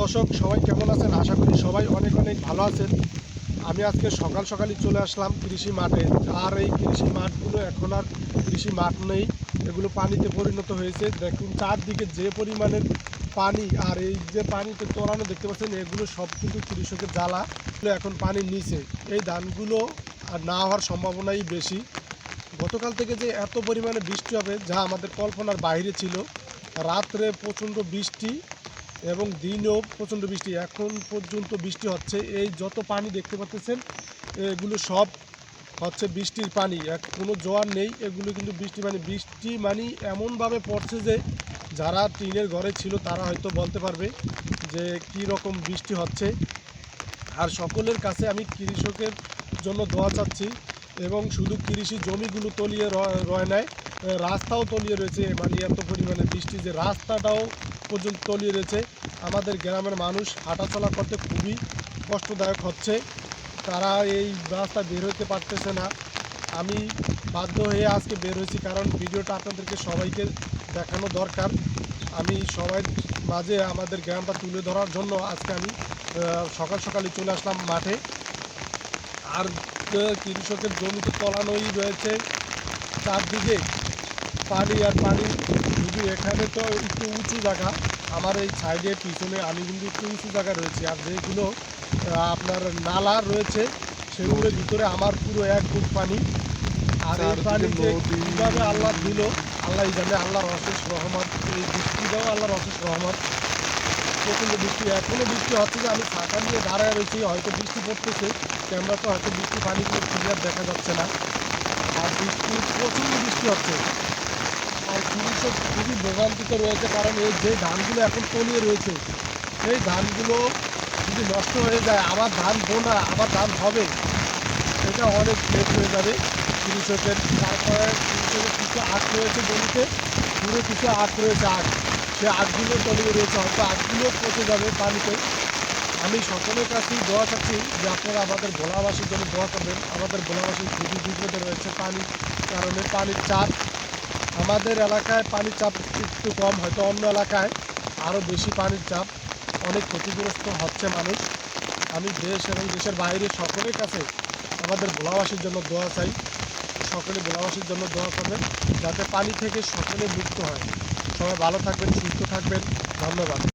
দর্শক, সবাই কেমন আছেন? আশা করি সবাই অনেক অনেক ভালো আছেন। আমি আজকে সকাল সকালই চলে আসলাম কৃষি মাঠে। আর এই কৃষি মাঠগুলো এখন আর কৃষি মাঠ নেই। এগুলো পানিতে পরিণত হয়েছে। দেখুন, চারদিকে যে পরিমাণের পানি আর এই যে পানিতে তোলানো দেখতে পাচ্ছেন, এগুলো সব কিন্তু কৃষকের জ্বালা। এখন পানির নিচে। এই ধানগুলো আর না হওয়ার সম্ভাবনাই বেশি। গতকাল থেকে যে এত পরিমাণে বৃষ্টি হবে, যা আমাদের কল্পনার বাইরে ছিল। রাত্রে প্রচণ্ড বৃষ্টি এবং দিনেও প্রচণ্ড বৃষ্টি। এখন পর্যন্ত বৃষ্টি হচ্ছে। এই যত পানি দেখতে পাচ্ছেন এগুলো সব হচ্ছে বৃষ্টির পানি। এক কোনো জোয়ার নেই, এগুলো কিন্তু বৃষ্টি পানি বৃষ্টি মানে এমনভাবে পড়ছে যে যারা টিনের ঘরে ছিল তারা হয়তো বলতে পারবে যে কী রকম বৃষ্টি হচ্ছে। আর সকলের কাছে আমি কৃষকের জন্য দোয়া চাচ্ছি এবং শুধু কৃষি জমিগুলো তলিয়ে রয় নাই, রাস্তাও তলিয়ে রয়েছে। মানে এত পরিমাণে বৃষ্টি যে রাস্তাটাও পর্যন্ত তলিয়ে রয়েছে। আমাদের গ্রামের মানুষ হাঁটাচলা করতে খুবই কষ্টদায়ক হচ্ছে। তারা এই রাস্তা বের হতে পারতেছে না। আমি বাধ্য হয়ে আজকে বের হয়েছি কারণ ভিডিওটা আপনাদেরকে সবাইকে দেখানো দরকার। আমি সবাই মাঝে আমাদের গ্রামটা তুলে ধরার জন্য আজকে আমি সকাল সকালে চলে আসলাম মাঠে। আর কৃষকের জমিতে তলানোই রয়েছে। চারদিকে পানি আর পানি শুধু এখানে তো একটু উঁচু জায়গা। আমার এই সাইডে পিছনে আমি কিন্তু একটু উঁচু জায়গা রয়েছে। আর যেগুলো আপনার নালা রয়েছে সেগুলোর ভিতরে আমার পুরো এক বুক পানি। আর এই পানি। কীভাবে আল্লাহ দিল আল্লাহ জানে আল্লাহর অশেষ রহমত। এই বৃষ্টিটাও আল্লাহর অশেষ রহমত। প্রচণ্ড বৃষ্টি এখনও বৃষ্টি হচ্ছে যে আমি ছাতা নিয়ে দাঁড়ায় রয়েছি। হয়তো বৃষ্টি পড়তেছে ক্যামেরাতে হয়তো বৃষ্টি পানিগুলো ক্লিয়ার দেখা যাচ্ছে না। আর বৃষ্টি প্রচণ্ড বৃষ্টি হচ্ছে। কৃষক খুবই ভোগান্তিতে রয়েছে, কারণ এই যে ধানগুলো এখন তলিয়ে রয়েছে, সেই ধানগুলো যদি নষ্ট হয়ে যায়, আবার ধান বোনা, আবার ধান হবে, এটা অনেক লেট হয়ে যাবে কৃষকের। তারপরে কৃষকের কিছু আখ রয়েছে জমিতে, পুরো কিছু আখ রয়েছে আখ সে আখগুলো তলিয়ে রয়েছে, হয়তো আখগুলো পচে যাবে পানিতে। আমি সকলের কাছেই দোয়া চাচ্ছি যে আপনারা আমাদের ভোলাবাসীর জন্য দোয়া করবেন। আমাদের ভোলাবাসী খুবই বিপদে রয়েছে পানি, কারণে পানির চাপ আমাদের এলাকায় পানির চাপ একটু কম, হয়তো অন্য এলাকায় আরও বেশি পানির চাপ। অনেক ক্ষতিগ্রস্ত হচ্ছে মানুষ। আমি দেশ এবং দেশের বাইরে সকলের কাছে আমাদের ভোলাবাসীর জন্য দোয়া চাই। সকলে ভোলাবাসীর জন্য দোয়া করবেন, যাতে পানি থেকে সকলে মুক্ত হয়। সবাই ভালো থাকবেন, সুস্থ থাকবেন। ধন্যবাদ।